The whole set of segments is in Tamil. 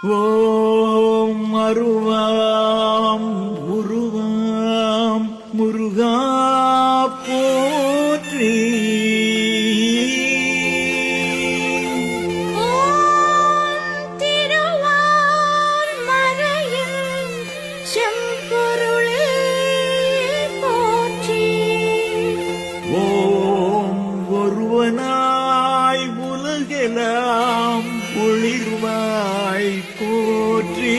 ஓம் அருவாம் உருவாம் முருகா உலகெல்லாம் ஒளிர்வாய் போற்றி.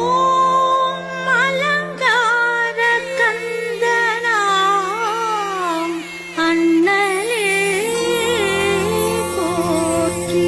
ஓம் அலங்கார கந்தனாம் அண்ணலே போற்றி.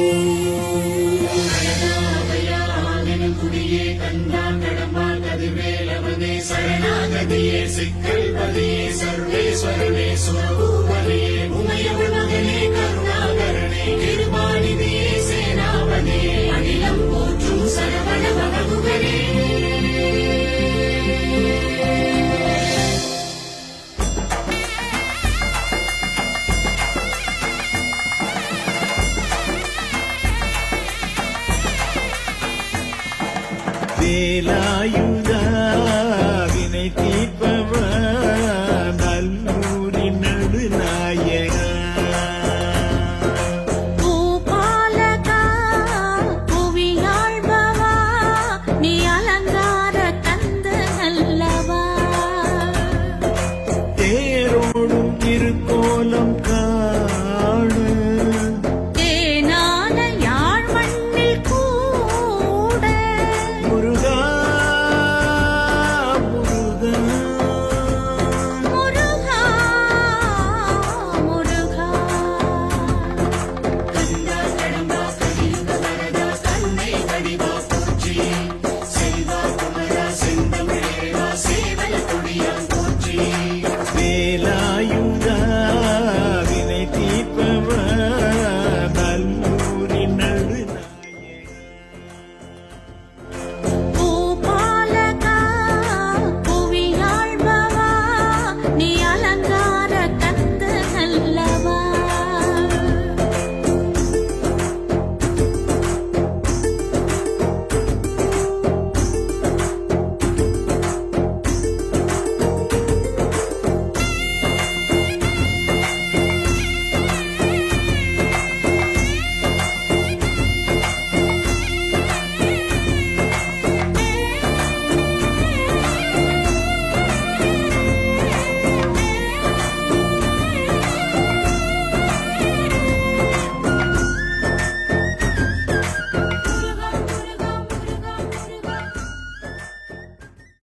வேலாயுத